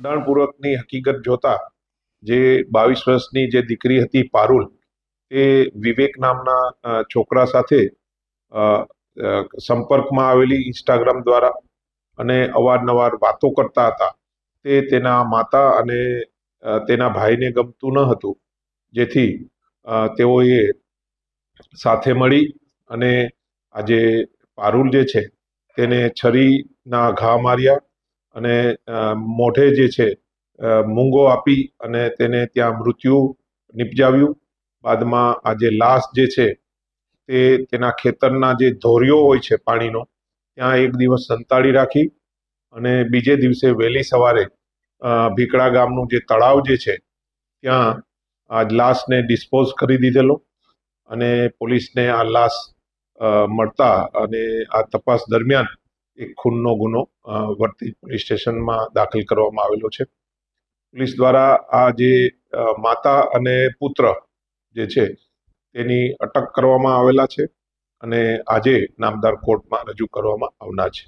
ઊંડાણપૂર્વકની હકીકત જોતા જે બાવીસ વર્ષની જે દીકરી હતી પારુલ, તે વિવેક નામના છોકરા સાથે સંપર્કમાં આવેલી ઇન્સ્ટાગ્રામ દ્વારા અને અવારનવાર વાતો કરતા હતા. તે તેના માતા અને તેના ભાઈને ગમતું ન હતું. જેથી તેઓએ સાથે મળી અને આજે પારુલ જે છે, તેને છરીના ઘા માર્યા અને મોઢે જે છે મૂંગો આપી અને તેને ત્યાં મૃત્યુ નિપજાવ્યું. બાદમાં આ જે લાશ જે છે, તે તેના ખેતરના જે ધોરીઓ હોય છે પાણીનો, ત્યાં એક દિવસ સંતાડી રાખી અને બીજે દિવસે વહેલી સવારે ભીકડા ગામનું જે તળાવ જે છે, ત્યાં આ લાશને ડિસ્પોઝ કરી દીધેલો અને પોલીસને આ લાશ મળતા અને આ તપાસ દરમિયાન એક ખૂનનો ગુનો વર્તી પોલીસ સ્ટેશનમાં દાખલ કરવામાં આવેલો છે. પોલીસ દ્વારા આ જે માતા અને પુત્ર જે છે, તેની અટક કરવામાં આવેલા છે અને આજે નામદાર કોર્ટમાં રજૂ કરવામાં આવનાર છે.